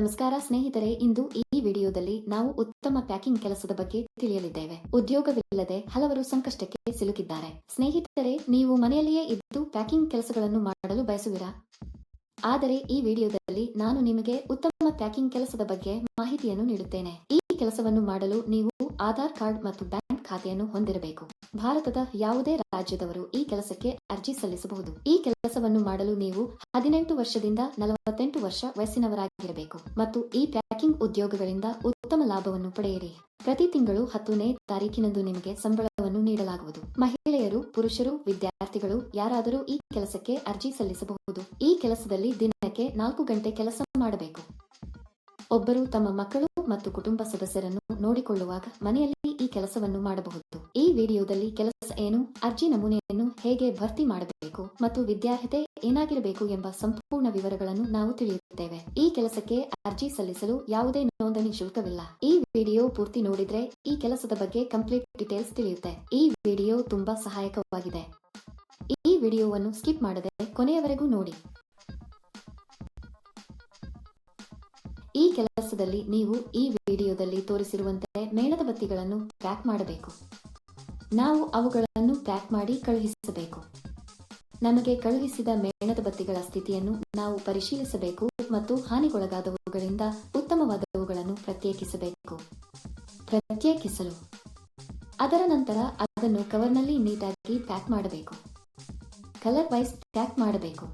ನಮಸ್ಕಾರ ಸ್ನೇಹಿತರೆ, ಇಂದು ಈ ವಿಡಿಯೋದಲ್ಲಿ ನಾವು ಉತ್ತಮ ಪ್ಯಾಕಿಂಗ್ ಕೆಲಸದ ಬಗ್ಗೆ ತಿಳಿಯಲಿದ್ದೇವೆ. ಉದ್ಯೋಗವಿಲ್ಲದೆ ಹಲವರು ಸಂಕಷ್ಟಕ್ಕೆ ಸಿಲುಕಿದ್ದಾರೆ. ಸ್ನೇಹಿತರೆ, ನೀವು ಮನೆಯಲ್ಲಿಯೇ ಇದ್ದು ಪ್ಯಾಕಿಂಗ್ ಕೆಲಸಗಳನ್ನು ಮಾಡಲು ಬಯಸುವಿರಾ? ಆದರೆ ಈ ವಿಡಿಯೋದಲ್ಲಿ ನಾನು ನಿಮಗೆ ಉತ್ತಮ ಪ್ಯಾಕಿಂಗ್ ಕೆಲಸದ ಬಗ್ಗೆ ಮಾಹಿತಿಯನ್ನು ನೀಡುತ್ತೇನೆ. ಈ ಕೆಲಸವನ್ನು ಮಾಡಲು ನೀವು ಆಧಾರ್ ಕಾರ್ಡ್ ಮತ್ತು ಬ್ಯಾಂಕ್ ಖಾತೆಯನ್ನು ಹೊಂದಿರಬೇಕು. ಭಾರತದ ಯಾವುದೇ ರಾಜ್ಯದವರು ಈ ಕೆಲಸಕ್ಕೆ ಅರ್ಜಿ ಸಲ್ಲಿಸಬಹುದು. ಈ ಕೆಲಸವನ್ನು ಮಾಡಲು ನೀವು ಹದಿನೆಂಟು ವರ್ಷದಿಂದ ನಲವತ್ತೆಂಟು ವರ್ಷ ವಯಸ್ಸಿನವರಾಗಿರಬೇಕು ಮತ್ತು ಈ ಪ್ಯಾಕಿಂಗ್ ಉದ್ಯೋಗಗಳಿಂದ ಉತ್ತಮ ಲಾಭವನ್ನು ಪಡೆಯಿರಿ. ಪ್ರತಿ ತಿಂಗಳು ಹತ್ತನೇ ತಾರೀಕಿನಂದು ನಿಮಗೆ ಸಂಬಳವನ್ನು ನೀಡಲಾಗುವುದು. ಮಹಿಳೆಯರು, ಪುರುಷರು, ವಿದ್ಯಾರ್ಥಿಗಳು ಯಾರಾದರೂ ಈ ಕೆಲಸಕ್ಕೆ ಅರ್ಜಿ ಸಲ್ಲಿಸಬಹುದು. ಈ ಕೆಲಸದಲ್ಲಿ ದಿನಕ್ಕೆ ನಾಲ್ಕು ಗಂಟೆ ಕೆಲಸ ಮಾಡಬೇಕು. ಒಬ್ಬರು ತಮ್ಮ ಮಕ್ಕಳು ಮತ್ತು ಕುಟುಂಬ ಸದಸ್ಯರನ್ನು ನೋಡಿಕೊಳ್ಳುವಾಗ ಮನೆಯಲ್ಲಿ ಈ ಕೆಲಸವನ್ನು ಮಾಡಬಹುದು. ಈ ವಿಡಿಯೋದಲ್ಲಿ ಕೆಲಸ ಏನು, ಅರ್ಜಿ ನಮೂನೆಯನ್ನು ಹೇಗೆ ಭರ್ತಿ ಮಾಡಬೇಕು ಮತ್ತು ವಿದ್ಯಾರ್ಹತೆ ಏನಾಗಿರಬೇಕು ಎಂಬ ಸಂಪೂರ್ಣ ವಿವರಗಳನ್ನು ನಾವು ತಿಳಿಯುತ್ತೇವೆ. ಈ ಕೆಲಸಕ್ಕೆ ಅರ್ಜಿ ಸಲ್ಲಿಸಲು ಯಾವುದೇ ನೋಂದಣಿ ಶುಲ್ಕವಿಲ್ಲ. ಈ ವಿಡಿಯೋ ಪೂರ್ತಿ ನೋಡಿದ್ರೆ ಈ ಕೆಲಸದ ಬಗ್ಗೆ ಕಂಪ್ಲೀಟ್ ಡೀಟೇಲ್ಸ್ ತಿಳಿಯುತ್ತೆ. ಈ ವಿಡಿಯೋ ತುಂಬಾ ಸಹಾಯಕವಾಗಿದೆ. ಈ ವಿಡಿಯೋವನ್ನು ಸ್ಕಿಪ್ ಮಾಡದೆ ಕೊನೆಯವರೆಗೂ ನೋಡಿ. ಈ ಕೆಲಸದಲ್ಲಿ ನೀವು ಈ ವಿಡಿಯೋದಲ್ಲಿ ತೋರಿಸಿರುವಂತೆ ಮೇಣದ ಬತ್ತಿಗಳನ್ನು ಪ್ಯಾಕ್ ಮಾಡಬೇಕು. ನಾವು ಅವುಗಳನ್ನು ಪ್ಯಾಕ್ ಮಾಡಿ ಕಳುಹಿಸಬೇಕು. ನಮಗೆ ಕಳುಹಿಸಿದ ಮೇಣದ ಬತ್ತಿಗಳ ಸ್ಥಿತಿಯನ್ನು ನಾವು ಪರಿಶೀಲಿಸಬೇಕು ಮತ್ತು ಹಾನಿಗೊಳಗಾದವುಗಳಿಂದ ಉತ್ತಮವಾದವುಗಳನ್ನು ಪ್ರತ್ಯೇಕಿಸಬೇಕು. ಪ್ರತ್ಯೇಕಿಸಲು. ಅದರ ನಂತರ ಅದನ್ನು ಕವರ್ನಲ್ಲಿ ನೀಟಾಗಿ ಪ್ಯಾಕ್ ಮಾಡಬೇಕು. ಕಲರ್ ವೈಸ್ ಪ್ಯಾಕ್ ಮಾಡಬೇಕು.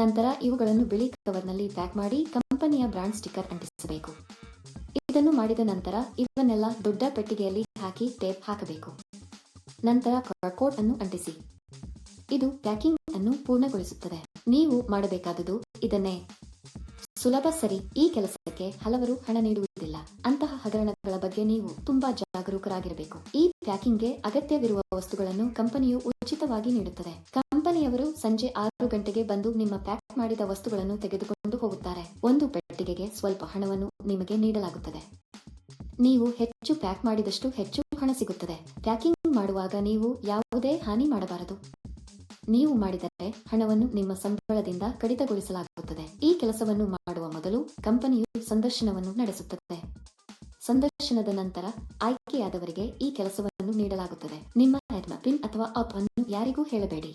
ನಂತರ ಇವುಗಳನ್ನು ಬಿಳಿ ಕವರ್ನಲ್ಲಿ ಪ್ಯಾಕ್ ಮಾಡಿ ಕಂಪನಿಯ ಬ್ರಾಂಡ್ ಸ್ಟಿಕ್ಕರ್ ಅಂಟಿಸಬೇಕು. ಇದನ್ನು ಮಾಡಿದ ನಂತರ ಇವನ್ನೆಲ್ಲ ದೊಡ್ಡ ಪೆಟ್ಟಿಗೆಯಲ್ಲಿ ಹಾಕಿ ಟೇಪ್ ಹಾಕಬೇಕು. ನಂತರ ಕೋಟ್ ಅನ್ನು ಅಂಟಿಸಿ. ಇದು ಪ್ಯಾಕಿಂಗ್ ಅನ್ನು ಪೂರ್ಣಗೊಳಿಸುತ್ತದೆ. ನೀವು ಮಾಡಬೇಕಾದುದು ಇದನ್ನೇ. ಸುಲಭ ಸರಿ, ಈ ಕೆಲಸಕ್ಕೆ ಹಲವರು ಹಣ ನೀಡುವುದಿಲ್ಲ. ಅಂತಹ ಹಗರಣಗಳ ಬಗ್ಗೆ ನೀವು ತುಂಬಾ ಜಾಗರೂಕರಾಗಿರಬೇಕು. ಈ ಪ್ಯಾಕಿಂಗ್ಗೆ ಅಗತ್ಯವಿರುವ ವಸ್ತುಗಳನ್ನು ಕಂಪನಿಯು ಉಚಿತವಾಗಿ ನೀಡುತ್ತದೆ. ಕಂಪನಿಯವರು ಸಂಜೆ ಆರು ಗಂಟೆಗೆ ಬಂದು ನಿಮ್ಮ ಪ್ಯಾಕ್ ಮಾಡಿದ ವಸ್ತುಗಳನ್ನು ತೆಗೆದುಕೊಂಡು ಹೋಗುತ್ತಾರೆ. ಒಂದು ಪೆಟ್ಟಿಗೆಗೆ ಸ್ವಲ್ಪ ಹಣವನ್ನು ನಿಮಗೆ ನೀಡಲಾಗುತ್ತದೆ. ನೀವು ಹೆಚ್ಚು ಪ್ಯಾಕ್ ಮಾಡಿದಷ್ಟು ಹೆಚ್ಚು ಹಣ ಸಿಗುತ್ತದೆ. ಪ್ಯಾಕಿಂಗ್ ಮಾಡುವಾಗ ನೀವು ಯಾವುದೇ ಹಾನಿ ಮಾಡಬಾರದು. ನೀವು ಮಾಡಿದರೆ ಹಣವನ್ನು ನಿಮ್ಮ ಸಂಬಳದಿಂದ ಕಡಿತಗೊಳಿಸಲಾಗುತ್ತದೆ. ಈ ಕೆಲಸವನ್ನು ಮಾಡುವ ಮೊದಲು ಕಂಪನಿಯು ಸಂದರ್ಶನವನ್ನು ನಡೆಸುತ್ತದೆ. ಸಂದರ್ಶನದ ನಂತರ ಆಯ್ಕೆಯಾದವರಿಗೆ ಈ ಕೆಲಸವನ್ನು ನೀಡಲಾಗುತ್ತದೆ. ನಿಮ್ಮ ಪಿನ್ ಅಥವಾ ಅಪ್ ಅನ್ನು ಯಾರಿಗೂ ಹೇಳಬೇಡಿ.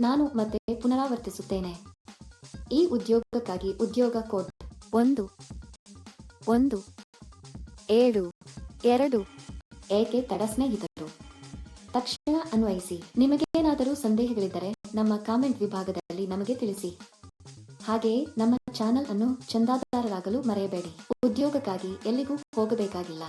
ನಾನು ಮತ್ತೆ ಪುನರಾವರ್ತಿಸುತ್ತೇನೆ. ಈ ಉದ್ಯೋಗಕ್ಕಾಗಿ ಉದ್ಯೋಗ ಕೋಡ್ ಒಂದು ಒಂದು, ಏಳು, ಎರಡು ಏಕೆ ತಡ ಸ್ನೇಹಿತರು? ತಕ್ಷಣ ಅನ್ವಯಿಸಿ. ನಿಮಗೇನಾದರೂ ಸಂದೇಹಗಳಿದ್ದರೆ ನಮ್ಮ ಕಾಮೆಂಟ್ ವಿಭಾಗದಲ್ಲಿ ನಮಗೆ ತಿಳಿಸಿ. ಹಾಗೆಯೇ ನಮ್ಮ ಚಾನೆಲ್ ಅನ್ನು ಚಂದಾದಾರರಾಗಲು ಮರೆಯಬೇಡಿ. ಉದ್ಯೋಗಕ್ಕಾಗಿ ಎಲ್ಲಿಗೂ ಹೋಗಬೇಕಾಗಿಲ್ಲ.